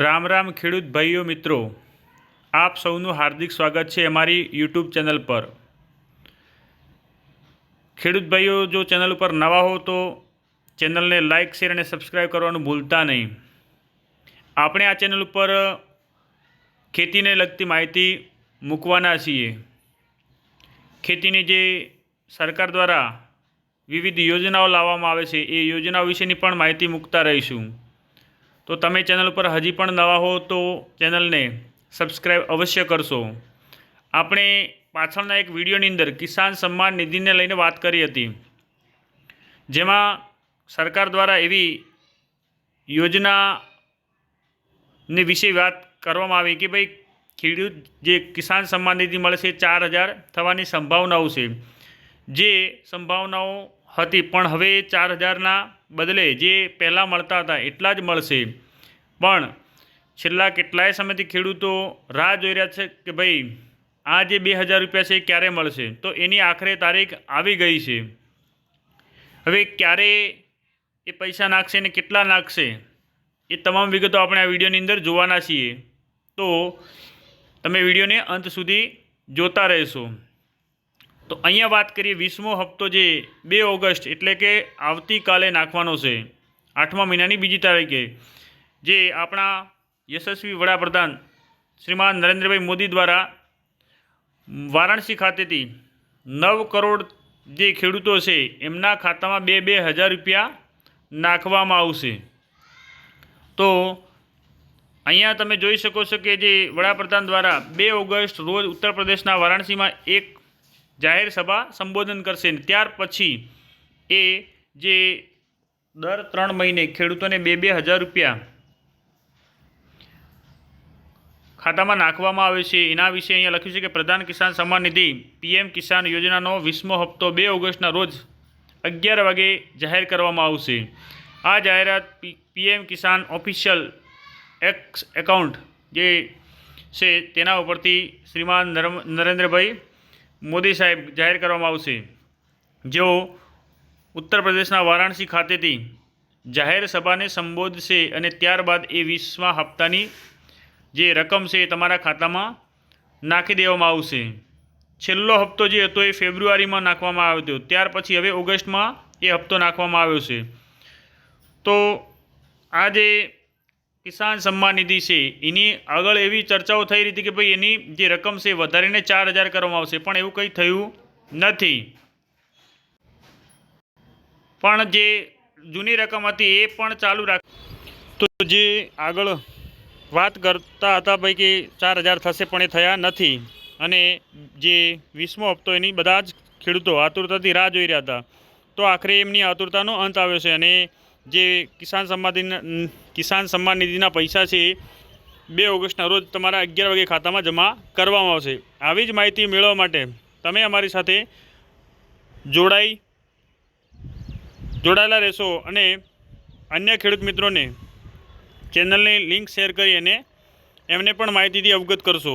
રામ રામ ખેડૂત ભાઈઓ મિત્રો, આપ સૌનું હાર્દિક સ્વાગત છે અમારી યુટ્યુબ ચેનલ પર. ખેડૂત ભાઈઓ, જો ચેનલ ઉપર નવા હો તો ચેનલને લાઇક શેર અને સબસ્ક્રાઈબ કરવાનું ભૂલતા નહીં. આપણે આ ચેનલ ઉપર ખેતીને લગતી માહિતી મૂકવાના છીએ. ખેતીની જે સરકાર દ્વારા વિવિધ યોજનાઓ લાવવામાં આવે છે, એ યોજનાઓ વિશેની પણ માહિતી મૂકતા રહીશું. તો તમે ચેનલ પર હજી પણ નવા હો તો ચેનલને સબસ્ક્રાઈબ અવશ્ય કરશો. આપણે પાછળના એક વિડીયોની અંદર કિસાન સન્માન નિધિને લઈને વાત કરી હતી. જેમાં સરકાર દ્વારા એવી યોજનાની વિશે વાત કરવામાં આવી કે ભાઈ ખેડૂત જે કિસાન સન્માન નિધિ મળે છે ચાર હજાર થવાની સંભાવનાઓ છે. જે સંભાવનાઓ હતી પણ હવે ચાર હજારના બદલે જે પહેલાં મળતા હતા એટલા જ મળશે. પણ છેલ્લા કેટલાય સમયથી ખેડૂતો રાહ જોઈ રહ્યા છે કે ભાઈ, આ જે બે હજાર રૂપિયા છે એ ક્યારે મળશે? તો એની આખરે તારીખ આવી ગઈ છે. હવે ક્યારે એ પૈસા નાખશે ને કેટલા નાખશે એ તમામ વિગતો આપણે આ વિડીયોની અંદર જોવાના છીએ. તો તમે વિડીયોને અંત સુધી જોતા રહેશો. તો અહીંયા વાત કરીએ વીસમો હપ્તો જે બે ઓગસ્ટ એટલે કે આવતીકાલે નાખવાનો છે. આઠમા મહિનાની બીજી તારીખે. જે આપણા યશસ્વી વડાપ્રધાન શ્રીમાન નરેન્દ્રભાઈ મોદી દ્વારા વારાણસી ખાતેથી નવ કરોડ જે ખેડૂતો છે એમના ખાતામાં બે બે હજાર રૂપિયા નાખવામાં આવશે. તો અહીંયા તમે જોઈ શકો છો કે જે વડાપ્રધાન દ્વારા બે ઓગસ્ટ રોજ ઉત્તર પ્રદેશના વારાણસીમાં એક જાહેર સભા સંબોધન કરશે ત્યાર પછી એ જે દર ત્રણ મહિને ખેડૂતોને બે બે હજાર રૂપિયા ખાતામાં નાખવામાં આવે છે. એના વિશે અહીંયા લખ્યું છે કે પ્રધાન કિસાન સન્માન નિધિ પીએમ કિસાન યોજનાનો વીસમો હપ્તો બે ઓગસ્ટના રોજ અગિયાર વાગે જાહેર કરવામાં આવશે. આ જાહેરાત PM Kisan official X account જે છે તેના ઉપરથી શ્રીમાન નરેન્દ્રભાઈ મોદી સાહેબ જાહેર કરવામાં આવશે. જેઓ ઉત્તર પ્રદેશના વારાણસી ખાતેથી જાહેર સભાને સંબોધશે અને ત્યારબાદ એ વીસમા હપ્તાની જે રકમ છે એ તમારા ખાતામાં નાખી દેવામાં આવશે. છેલ્લો હપ્તો જે હતો એ ફેબ્રુઆરીમાં નાખવામાં આવ્યો હતો. ત્યાર પછી હવે ઓગસ્ટમાં એ હપ્તો નાખવામાં આવ્યો છે. તો આ જે કિસાન સન્માન નિધિ છે, એની આગળ એવી ચર્ચાઓ થઈ રહી હતી કે ભાઈ એની જે રકમ છે વધારીને ચાર હજાર કરવામાં આવશે, પણ એવું કંઈ થયું નથી. પણ જે જૂની રકમ હતી એ પણ ચાલુ રાખ તો જે આગળ વાત કરતા હતા ભાઈ કે ચાર હજાર થશે પણ એ થયા નથી. અને જે વીસમો હપ્તો એની બધા જ ખેડૂતો આતુરતાથી રાહ જોઈ રહ્યા હતા. તો આખરે એમની આતુરતાનો અંત આવ્યો છે અને જે કિસાન સન્માન કિસાન સન્માન નિધિના પૈસા છે બે ઓગસ્ટના રોજ તમારા અગિયાર વાગે ખાતામાં જમા કરવામાં આવશે. આવી જ માહિતી મેળવવા માટે તમે અમારી સાથે જોડાઈ, જોડાયેલા રહેશો અને અન્ય ખેડૂત મિત્રોને ચેનલની લિંક શેર કરી અને એમને પણ માહિતીથી અવગત કરશો.